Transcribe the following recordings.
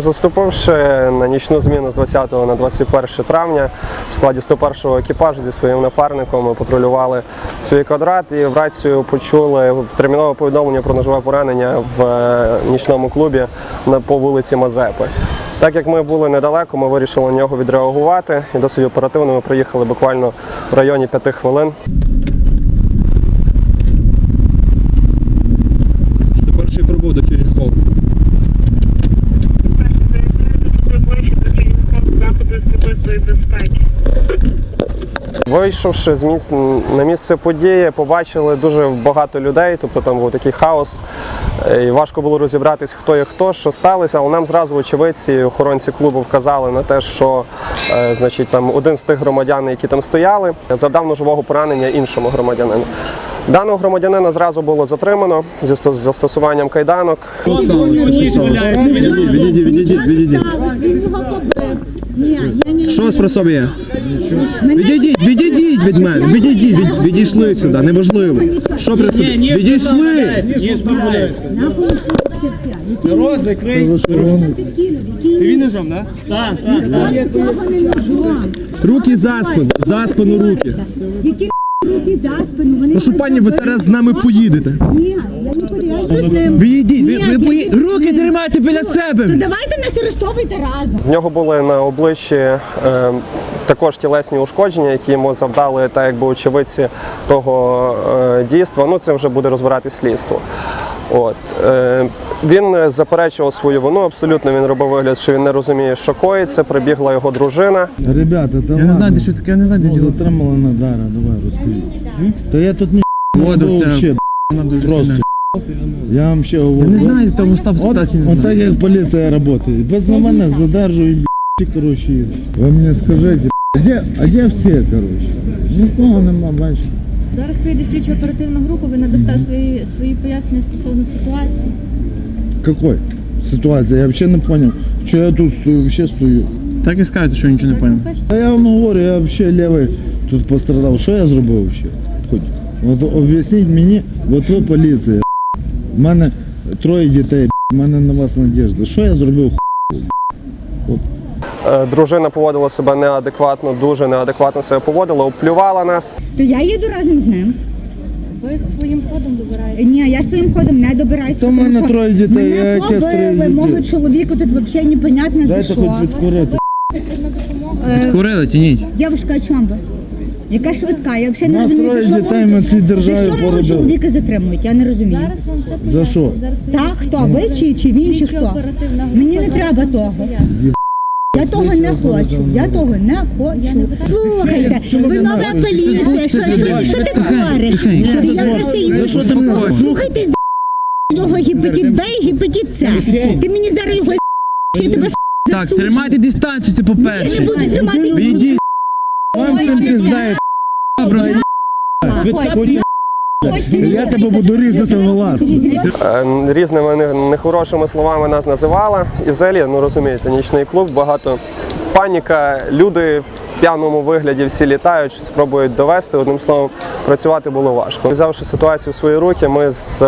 Заступивши на нічну зміну з 20 на 21 травня в складі 101-го екіпажу зі своїм напарником ми патрулювали свій квадрат і в рацію почули термінове повідомлення про ножове поранення в е, нічному клубі по вулиці Мазепи. Так як ми були недалеко, ми вирішили на нього відреагувати і досить оперативно ми приїхали буквально в районі 5 хвилин. Вийшовши з місць на місце події, побачили дуже багато людей, тобто там був такий хаос. Е, І важко було розібратись, хто є хто, що сталося. Але нам зразу очевидці, охоронці клубу вказали на те, що е, значить, там один з тих громадян, які там стояли, завдав ножового поранення іншому громадянину. Даного громадянина зразу було затримано зі застосуванням кайданок. Відійдіть, відійдіть, відійдіть. Ні, я не Що у вас про собі є? Відійдіть, відійдіть від мене, відійдіть, від- відійшли сюди, неважливо. Що при собі? Відійшли! Рот закрий. Це він ножом, так? Так, так. Руки за спину, за спину руки. Які руки? Вони Прошу пані, ви зараз з нами поїдете. Ні, я не я йду з ним. Відійдіть, ви, ви пої... руки тримайте біля То себе. давайте нас арештовуйте разом. В нього були на обличчі е, також тілесні ушкодження, які йому завдали, так якби очевидці того е, дійства. Ну це вже буде розбирати слідство. От е, він заперечував свою вину. Абсолютно він робив вигляд, що він не розуміє, що коїться. Прибігла його дружина. Ребята, та Я не знаю, що таке, я не знаю, де Ну, діло. затримала Надара, давай розкажіть. Та я тут не Воду це вообще, просто. Я вам ще Я говорю. не знаю, там став От, ситуації не от так знаю. як поліція працює. Без на мене задержують, б***ь, коротше. Ви мені скажіть, б***ь, а де, а де всі, коротше? Нікого нема, бачите. Зараз прийде слідчо оперативна група, ви надасте свої, свої пояснення стосовно ситуації. Какой? Ситуація, я взагалі не зрозумів, що я тут стою, взагалі стою. Так і скажете, що нічого не поняв. Та я вам говорю, я взагалі лівий тут пострадав. Що я зробив взагалі? Хоч. От об'ясніть мені, от ви поліція. У мене троє дітей, у мене на вас надіжда. Що я зробив? Е, Дружина поводила себе неадекватно, дуже неадекватно себе поводила, оплювала нас. То я їду разом з ним. Ви своїм ходом добираєте. Ні, я своїм ходом не добираюсь. В тому мене що троє дітей, Мене троє побили, мого дітей? чоловіка тут взагалі непонятно за Дайте що. хоч відкурити. Потрібна допомога. Курили, тяніть. Дівчинка, а чому ви? Яка швидка? Я взагалі не Нас розумію, троє за що дітей, мого- ми цій державі за що мого поробили. чоловіка затримують, я не розумію. Зараз вам все поясню. За що? Зараз Так, хто? Ви чи, чи він, чи хто? Група. Мені не Зараз треба вам все того. поясню. Я того не хочу, я того не хочу. Слухайте, ви нова поліція, що, що, що ти говориш? Ти красивий. що Слухайте, з нього гепатит Б і гепатит С. Ти мені зараз його з***, я тебе Так, тримайте дистанцію, це Я не по-перше. буду тримати. Відійдіть. Вам цим пізнаєте. Я тебе буду різати волос. Е, різними нехорошими словами нас називала. І взагалі, ну розумієте, нічний клуб, багато паніка, люди в п'яному вигляді всі літають, спробують довести. Одним словом, працювати було важко. Взявши ситуацію в свої руки, ми з е,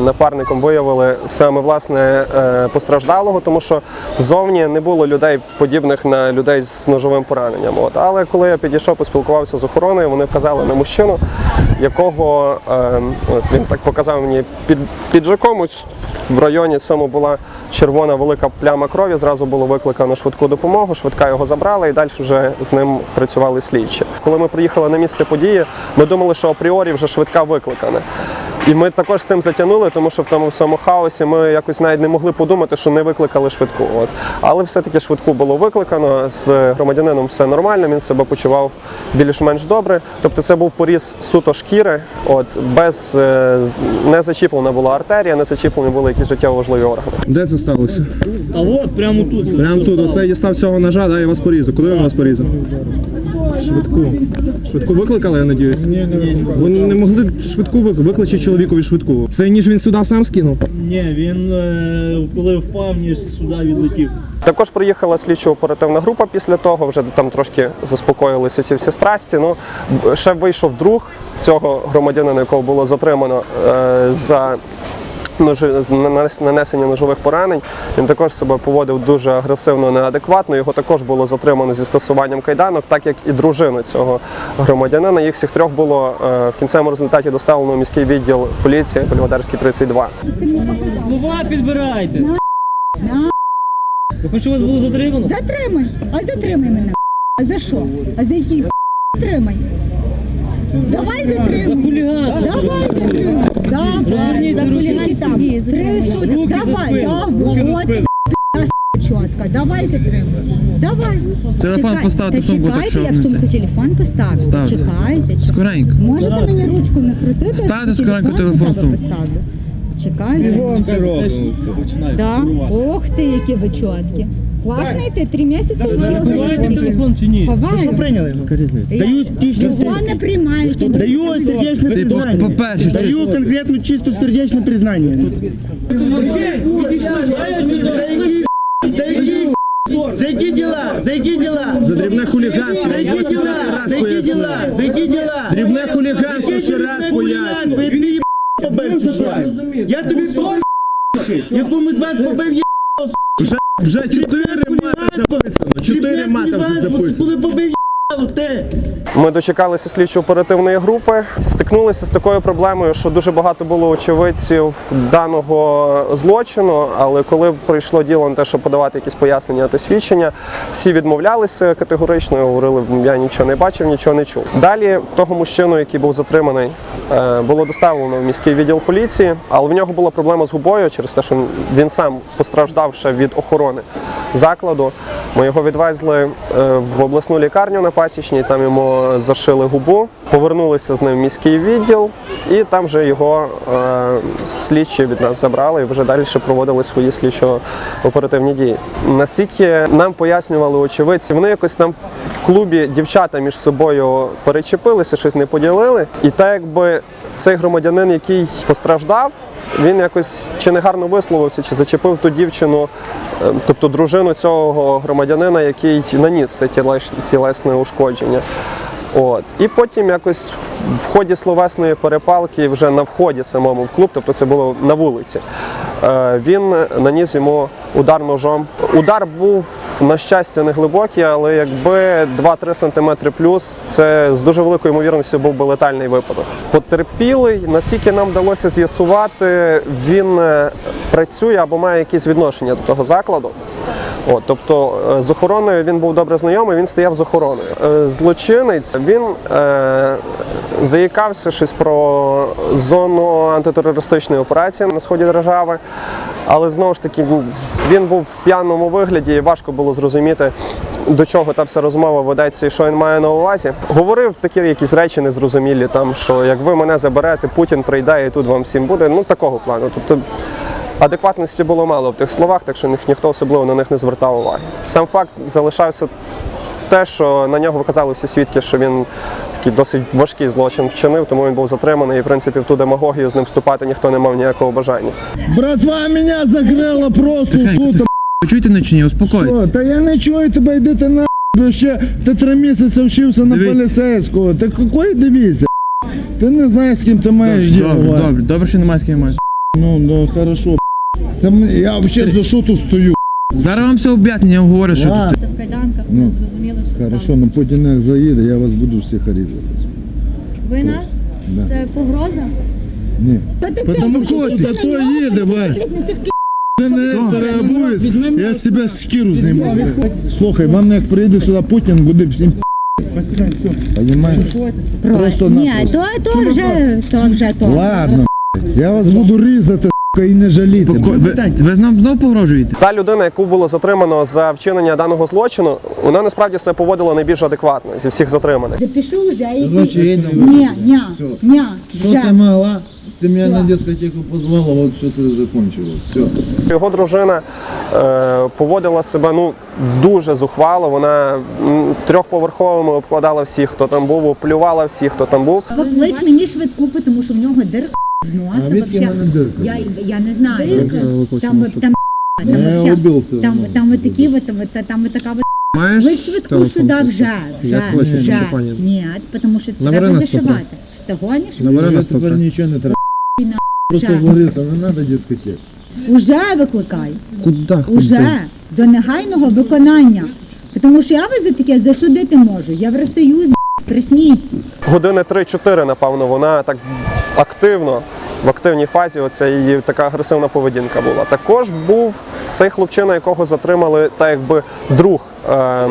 напарником виявили саме власне е, постраждалого, тому що ззовні не було людей, подібних на людей з ножовим пораненням. От. Але коли я підійшов, поспілкувався з охороною, вони вказали на мужчину, якого е, він так показав мені під піджаком. В районі цьому була червона велика пляма крові. Зразу було викликано швидку допомогу. Швидка його забрала, і далі вже з ним працювали слідчі. Коли ми приїхали на місце події, ми думали, що апріорі вже швидка викликана. І ми також з тим затягнули, тому що в тому всьому хаосі ми якось навіть не могли подумати, що не викликали швидку. От. Але все-таки швидку було викликано. З громадянином все нормально, він себе почував більш-менш добре. Тобто це був поріз суто шкіри, от, без, е, не зачіплена була артерія, не зачіплені були якісь життєво важливі органи. Де це сталося? А от, прямо тут. Прямо тут, оце я дістав цього ножа, да, і вас порізав. Куди він вас порізав? Швидку. Швидку викликали, я надіюсь? Ні, не Ви не могли швидку викликати, викличе чоловік. Чоловікові швидку. Це ніж він сюди сам скинув. Ні, він е, коли впав, ніж сюди відлетів. Також приїхала слідчо-оперативна група після того, вже там трошки заспокоїлися ці всі страсті. Ну, ще вийшов друг цього громадянина, якого було затримано е, за нанесення ножових поранень. Він також себе поводив дуже агресивно, неадекватно. Його також було затримано зі стосуванням кайданок, так як і дружину цього громадянина. Їх всіх трьох було е, в кінцевому результаті доставлено в міський відділ поліції Бельводарський 32. Слова підбирайте. Я хочу вас було затримано. Затримай. А затримай мене. А за що? А за які затримай? Давай хуліганство. Давай затримай. Давай. За хуліганство там. Руки Три суди. Давай. Руки за Давай. спину. От чітко. Давай затримай. Давай. Телефон Чекай. поставте Та в сумку, так чекайте, що я в сумку телефон поставлю. Ставте. Чекайте. чекайте. Скоренько. Можете мені ручку не крутити? Ставте скоренько телефон в сумку. поставлю. Чекайте. Да? Ох ти, які ви чіткі. Класний ти, три місяці вчився. телефон чи ні? Ховаю. Що прийняли? Даю Його не приймають. Даю сердечне признання. по-перше, Даю конкретно чисто сердечне признання. За які, за які діла? За які діла? За дрібне хуліганство. За які діла? За які діла? За які діла? Дрібне хуліганство ще раз поясню. Ви дві побив? Я тобі побив, яку ми з вас побив, Вже чотири мати записано. Чотири мати вже записано. Ми дочекалися слідчо-оперативної групи, стикнулися з такою проблемою, що дуже багато було очевидців даного злочину. Але коли прийшло діло на те, щоб подавати якісь пояснення та свідчення, всі відмовлялися категорично, говорили, я нічого не бачив, нічого не чув. Далі того мужчину, який був затриманий, е, було доставлено в міський відділ поліції, але в нього була проблема з губою через те, що він сам постраждав ще від охорони закладу. Ми його відвезли е, в обласну лікарню на пасічній, там йому зашили губу, повернулися з ним в міський відділ, і там вже його е, слідчі від нас забрали і вже далі проводили свої слідчо-оперативні дії. Наскільки нам пояснювали очевидці, вони якось там в- в клубі дівчата між собою перечепилися, щось не поділили. І так якби цей громадянин, який постраждав, він якось чи не гарно висловився, чи зачепив ту дівчину, е, тобто дружину цього громадянина, який наніс це тілесне ушкодження. От. І потім якось в- ході словесної перепалки, вже на вході самому в клуб, тобто це було на вулиці, він наніс йому удар ножом. Удар був, на щастя, не глибокий, але якби 2-3 см плюс, це з дуже великою ймовірністю був би летальний випадок. Потерпілий, наскільки нам вдалося з'ясувати, він е, працює або має якісь відношення до того закладу. От, тобто е, з охороною він був добре знайомий, він стояв з охороною. Е, Злочинець він е, заїкався щось про зону антитерористичної операції на сході держави. Але знову ж таки він був в п'яному вигляді, і важко було зрозуміти, до чого та вся розмова ведеться і що він має на увазі. Говорив такі якісь речі незрозумілі, там що як ви мене заберете, Путін прийде і тут вам всім буде. Ну такого плану. Тобто Адекватності було мало в тих словах, так що ніхто особливо на них не звертав уваги. Сам факт залишався те, що на нього виказали всі свідки, що він такий досить важкий злочин вчинив, тому він був затриманий. І в принципі в ту демагогію з ним вступати ніхто не мав ніякого бажання. Братва мене закрила просто тут. Чуєте мене чи ні? Успокойтесь. Що? Та я не чую тебе, йди ти на бо ще ти три місяці вчився на Дивіться. поліцейського. Та якої дивіться? Ти не знаєш, з ким ти маєш діло. Добре, добре, добре, що немає з ким мати. Ну, ну, хорошо. Та м- я взагалі за що тут стою? Зараз вам все об'яснення, я вам говорю, що Ладно. тут. Це в кайданках, Ну, не зрозуміло, що Хорошо, ну потім як заїде, я вас буду всіх різати. Ви нас? Да. Це погроза? Ні. Та ти Потому це, що ти за на то нього їде, Вась. Ти не реагуєш, я з тебе шкіру зніму. Слухай, вам як прийде сюди Путін, буде всім Понимаєш? Просто Ні, то, то вже, то вже то. Ладно, я вас буду різати, і не жаліти. Ви, ви знов, знов погрожуєте? Та людина, яку було затримано за вчинення даного злочину, вона насправді себе поводила найбільш адекватно зі всіх затриманих. Запиши вже. Які- їдемо. Ні, ні, ні, Що вже. ти мала? Ти мене на дискотеку позвала, от все це закончилось. Все. Його дружина е, поводила себе ну дуже зухвало. Вона трьохповерховими обкладала всіх, хто там був, оплювала всіх, хто там був. Поклич мені швидку, тому що в нього дир А Зноси відки в вообще. дирка? Я, я не знаю. Дирка? Там, там, там, Я вообще- убився. там, там вот такі вот, вот, там вот така вот. Маєш Ви швидку телефон сюди просто? вже, вже, Я хочу, вже. щоб пані- Ні, тому що Набери треба на 103. зашивати. Що ти гониш? Набери на тепер нічого не треба. на Просто. Лариса, не треба дискотек. Уже викликай. Куда? Уже до негайного виконання. Тому що я вас за таке засудити можу. Євросоюз, присніться. Години 3-4, напевно, вона так активно, в активній фазі, оця її така агресивна поведінка була. Також був цей хлопчина, якого затримали, так якби друг е,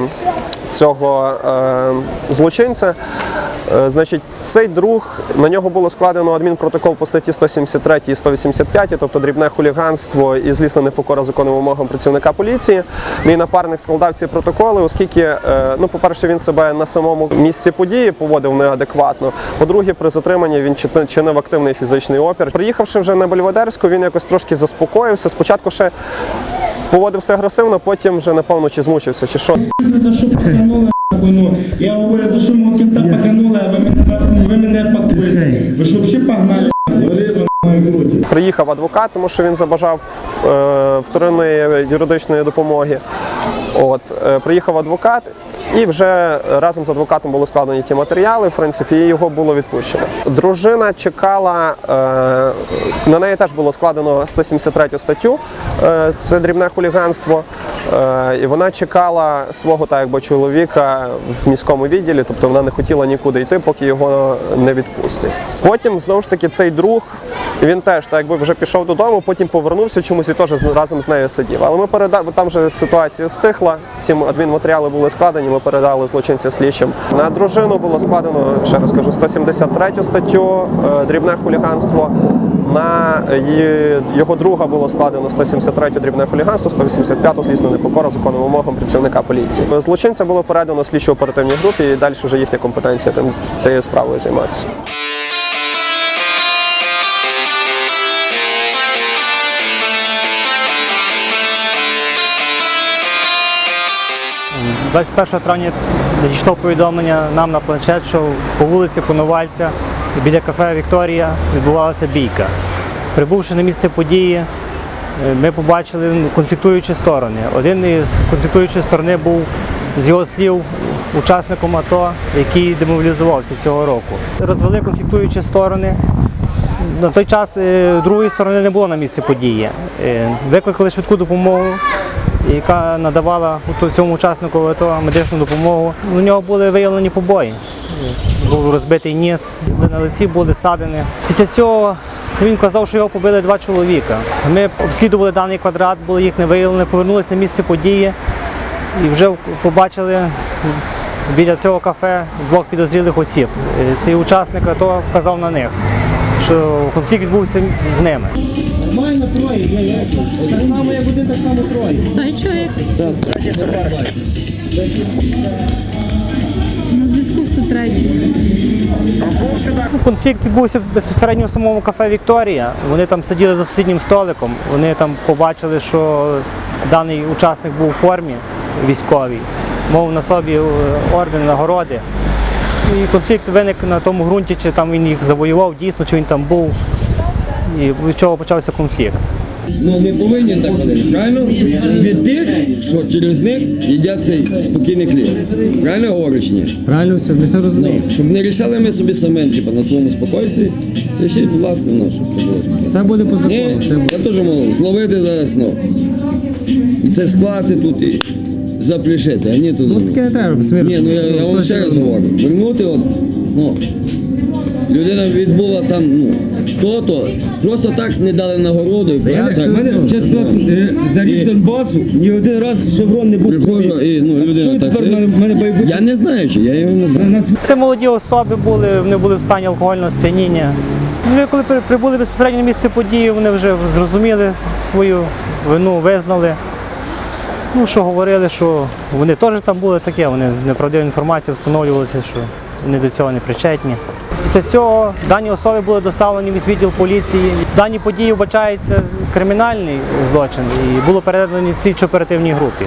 цього е, злочинця. Е, Значить, цей друг на нього було складено адмінпротокол по статті 173 і 185, тобто дрібне хуліганство і злісна непокора законним вимогам працівника поліції. Мій напарник складав ці протоколи, оскільки, е, ну, по-перше, він себе на самому місці події поводив неадекватно. По-друге, при затриманні він чи- чинив активний фізичний опір. Приїхавши вже на Бельведерську, він якось трошки заспокоївся. Спочатку ще поводився агресивно, потім вже напевно чи змучився, чи що. Я говорю, за що мого кінта паканули, а ви мене, ви мене пакуєте. Ви що взагалі погнали. Приїхав адвокат, тому що він забажав е, вторинної юридичної допомоги. От е, приїхав адвокат, і вже разом з адвокатом були складені ті матеріали. В принципі, і його було відпущено. Дружина чекала е, на неї теж було складено 173 статтю. Е, це дрібне хуліганство. Е, і вона чекала свого так якби чоловіка в міському відділі, тобто вона не хотіла нікуди йти, поки його не відпустять. Потім знову ж таки цей друг він теж так якби вже пішов додому, потім повернувся чомусь і теж разом з нею сидів. Але ми передали, там вже ситуація стихла, всі адмінматеріали були складені, ми передали злочинця слідчим. На дружину було складено, ще раз кажу, 173 статтю е, дрібне хуліганство. На його друга було складено 173 дрібне хуліганство, 185 злісна непокора законним вимогам працівника поліції. Злочинця було передано слідчо оперативній групі, і далі вже їхня компетенція тим цією справою займатися. 21 травня надійшло повідомлення нам на планшет, що по вулиці Коновальця біля кафе Вікторія відбувалася бійка. Прибувши на місце події, е, ми побачили конфліктуючі сторони. Один із конфліктуючих сторони був з його слів учасником АТО, який демобілізувався цього року. Розвели конфліктуючі сторони. На той час е, другої сторони не було на місці події. Е, Викликали швидку допомогу, яка надавала цьому учаснику АТО медичну допомогу. У нього були виявлені побої. Був розбитий ніс, на лиці були ссадини. Після цього він казав, що його побили два чоловіка. Ми обслідували даний квадрат, було їх не виявлено, повернулися на місце події і вже побачили біля цього кафе двох підозрілих осіб. Цей учасник АТО вказав на них, що конфлікт відбувся з ними. Троє, є, є. Так само, як один, так само троє. Чоловік? На зв'язку 103. Ну, Конфлікт відбувся безпосередньо в самому кафе Вікторія. Вони там сиділи за сусіднім столиком. Вони там побачили, що даний учасник був у формі військовій, мов на собі е, орден нагороди. І конфлікт виник на тому ґрунті, чи там він їх завоював дійсно, чи він там був. І від чого почався конфлікт. Ну не повинні так робити, правильно? Від тих, що через них їдять цей спокійний хліб. Правильно говорю чи ні? Правильно все, ми все розуміємо. Ну, щоб не рішали ми собі самим, типу, на своєму спокійстві. Рішіть, будь ласка, ну, щоб це було спокійно. Все буде по Ні, закону. Все буде. я теж можу зловити зараз, ну. І це скласти тут і заплішити, а ні тут. Ну таке не треба, самі Ні, ну я, я вам ще раз говорю. Вернути от, ну, людина відбула там, ну, то-то, просто так не дали нагороду. І Я просто все так, одно, чесно, За рік Донбасу ні один раз шеврон не був. Приходжу і ну, людина так. тепер мене- мене байбут- Я не знаю, чи я його не знаю. Це молоді особи були, вони були в стані алкогольного сп'яніння. Вони коли при- прибули безпосередньо на місце події, вони вже зрозуміли свою вину, визнали. Ну, що говорили, що вони теж там були таке, вони неправдива інформація встановлювалася, що вони до цього не причетні. Після цього дані особи були доставлені в відділ поліції. Дані події вбачається кримінальний злочин і було передано слідчо оперативній групі.